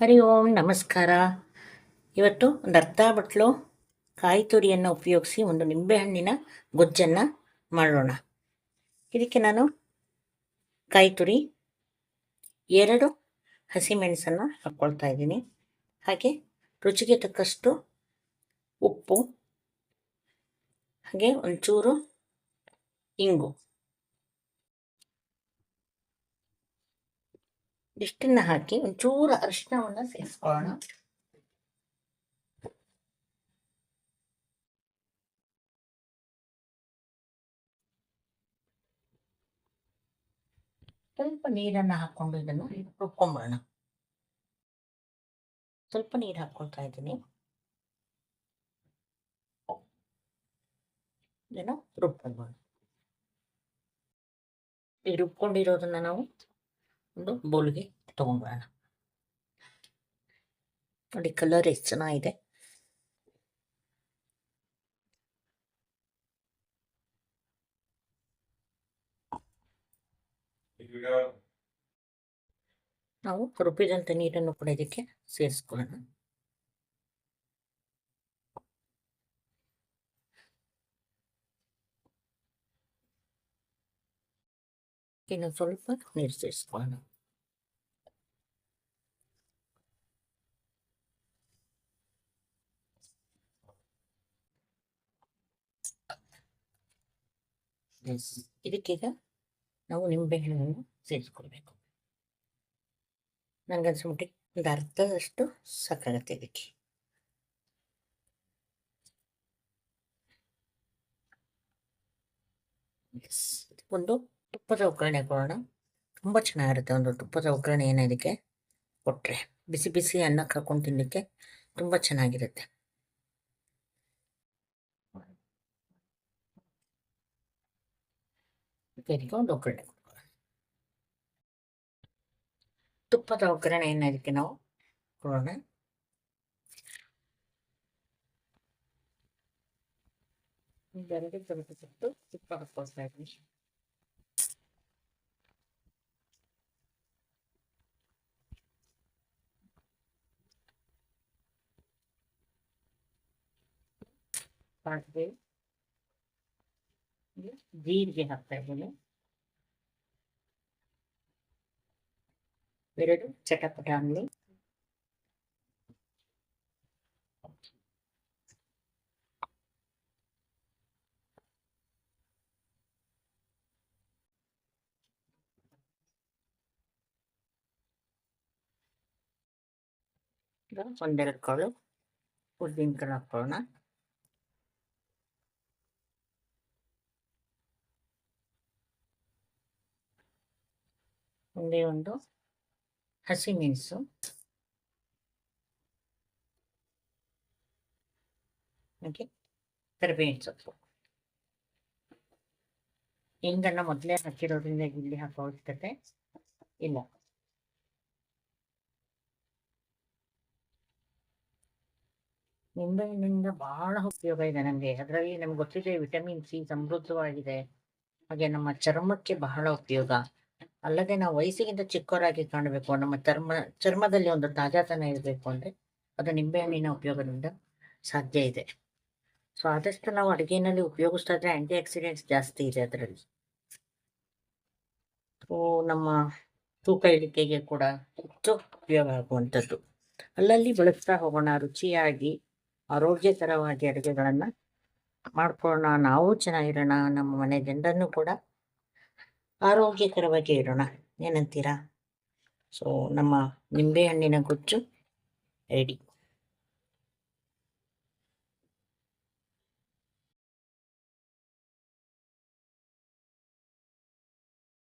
ಹರಿ ಓಂ, ನಮಸ್ಕಾರ. ಇವತ್ತು ಒಂದು ಅರ್ಧ ಬಟ್ಲು ಕಾಯಿ ತುರಿಯನ್ನು ಉಪಯೋಗಿಸಿ ಒಂದು ನಿಂಬೆಹಣ್ಣಿನ ಗೊಜ್ಜನ್ನು ಮಾಡೋಣ. ಇದಕ್ಕೆ ನಾನು ಕಾಯಿ ತುರಿ, ಎರಡು ಹಸಿಮೆಣಸನ್ನು ಹಾಕ್ಕೊಳ್ತಾ ಇದ್ದೀನಿ. ಹಾಗೆ ರುಚಿಗೆ ತಕ್ಕಷ್ಟು ಉಪ್ಪು, ಹಾಗೆ ಒಂಚೂರು ಇಂಗು. ಇಷ್ಟನ್ನ ಹಾಕಿ ಒಂಚೂರು ಅರಿಶಿನವನ್ನು ಸೇರಿಸ್ಕೊಳ್ಳೋಣ ಸ್ವಲ್ಪ ನೀರನ್ನು ಹಾಕೊಂಡು ಇದನ್ನು ರುಬ್ಕೊಂಬೋಣ ಸ್ವಲ್ಪ ನೀರು ಹಾಕೊಳ್ತಾ ಇದ್ದೀನಿ. ಇದನ್ನು ರುಬ್ಕೊಂಬೋಣ ಈ ರುಬ್ಕೊಂಡಿರೋದನ್ನ ನಾವು ಒಂದು ಬೌಲ್ಗೆ ತೊಗೊಂಡ್ಬಿಡೋಣ ನೋಡಿ ಕಲರ್ ಎಷ್ಟು ಚೆನ್ನಾಗಿದೆ. ನಾವು ರುಬ್ಬಿದಂಥ ನೀರನ್ನು ಕೂಡ ಇದಕ್ಕೆ ಸೇರಿಸ್ಕೊಳ್ಳೋಣ. ಇನ್ನು ಸ್ವಲ್ಪ ನೀರು ಸೇರಿಸ್ಕೊಳ್ಳೋಣ. ಇದಕ್ಕೀಗ ನಾವು ನಿಂಬೆಹಣ್ಣನ್ನು ಸೇರಿಸ್ಕೊಳ್ಬೇಕು. ನನಗನ್ಸ್ಬಿಟ್ಟು ಒಂದು ಅರ್ಧದಷ್ಟು ಸಾಕಾಗತ್ತೆ ಇದಕ್ಕೆ. ಒಂದು ತುಪ್ಪದ ಒಗ್ಗರಣೆ ಕೊಡೋಣ. ತುಂಬ ಚೆನ್ನಾಗಿರುತ್ತೆ ಒಂದು ತುಪ್ಪದ ಒಗ್ಗರಣೆ ಏನೋ ಇದಕ್ಕೆ ಕೊಟ್ಟರೆ ಬಿಸಿ ಬಿಸಿ ಅನ್ನ ಹಾಕೊಂಡು ತಿನ್ನಲಿಕ್ಕೆ ತುಂಬ ಚೆನ್ನಾಗಿರುತ್ತೆ. ಇದಕ್ಕೆ ಒಂದು ಒಗ್ಗರಣೆ ಕೊಡೋಣ ತುಪ್ಪದ ಒಗ್ಗರಣೆಯನ್ನು ಇದಕ್ಕೆ ನಾವು ಕೊಡೋಣ ಎರಡು ಚಮಚ ತುಪ್ಪ ಹಾಕೊಳ್ತಾ ಇದ್ದೀನಿ ಸಾಸಿವೆ ಜೀರಿಗೆ ಹಾಕ್ತಾ ಇದ್ದೀನಿ ಎರಡು ಚಟಪಟಾಣಿ ಒಂದೆರಡು ಕಾಳು ಉದ್ದಿನ ಕಾಳು ಹಾಕೊಳ್ಳೋಣ ಒಂದೇ ಒಂದು ಹಸಿಮೆಣಸು ಹಾಗೆ ಕರಿಬೇವಿನ ಸೊಪ್ಪು ಹಿಂಗನ್ನ ಮೊದಲೇ ಹಾಕಿರೋದ್ರಿಂದ ಇಲ್ಲಿ ಹಾಕೋ ಅವಶ್ಯಕತೆ ಇಲ್ಲ ನಿಂಬೆಹಣ್ಣಿಂದ ಬಹಳ ಉಪಯೋಗ ಇದೆ ನಮಗೆ ಅದರಲ್ಲಿ ನಮ್ಗೆ ಗೊತ್ತಿದೆ ವಿಟಮಿನ್ ಸಿ ಸಮೃದ್ಧವಾಗಿದೆ ಹಾಗೆ ನಮ್ಮ ಚರ್ಮಕ್ಕೆ ಬಹಳ ಉಪಯೋಗ ಅಲ್ಲದೆ ನಾವು ವಯಸ್ಸಿಗಿಂತ ಚಿಕ್ಕವರಾಗಿ ಕಾಣಬೇಕು. ನಮ್ಮ ಚರ್ಮ, ಚರ್ಮದಲ್ಲಿ ಒಂದು ತಾಜಾತನ ಇರಬೇಕು ಅಂದರೆ ಅದು ನಿಂಬೆಹಣ್ಣಿನ ಉಪಯೋಗದಿಂದ ಸಾಧ್ಯ ಇದೆ. ಸೊ ಆದಷ್ಟು ನಾವು ಅಡುಗೆನಲ್ಲಿ ಉಪಯೋಗಿಸ್ತಾ ಇದ್ರೆ ಆಂಟಿ ಆಕ್ಸಿಡೆಂಟ್ಸ್ ಜಾಸ್ತಿ ಇದೆ ಅದರಲ್ಲಿ. ನಮ್ಮ ತೂಕ ಇಳಿಕೆಗೆ ಕೂಡ ಹೆಚ್ಚು ಉಪಯೋಗ ಆಗುವಂಥದ್ದು. ಅಲ್ಲಲ್ಲಿ ಬಳಸ್ತಾ ಹೋಗೋಣ, ರುಚಿಯಾಗಿ, ಆರೋಗ್ಯಕರವಾಗಿ ಅಡುಗೆಗಳನ್ನು ಮಾಡ್ಕೊಳ್ಳೋಣ. ನಾವು ಚೆನ್ನಾಗಿರೋಣ, ನಮ್ಮ ಮನೆ ಜನರನ್ನು ಕೂಡ ಆರೋಗ್ಯಕರವಾಗಿ ಇಡೋಣ ಏನಂತೀರಾ? ಸೊ ನಮ್ಮ ನಿಂಬೆಹಣ್ಣಿನ ಗೊಜ್ಜು ರೆಡಿ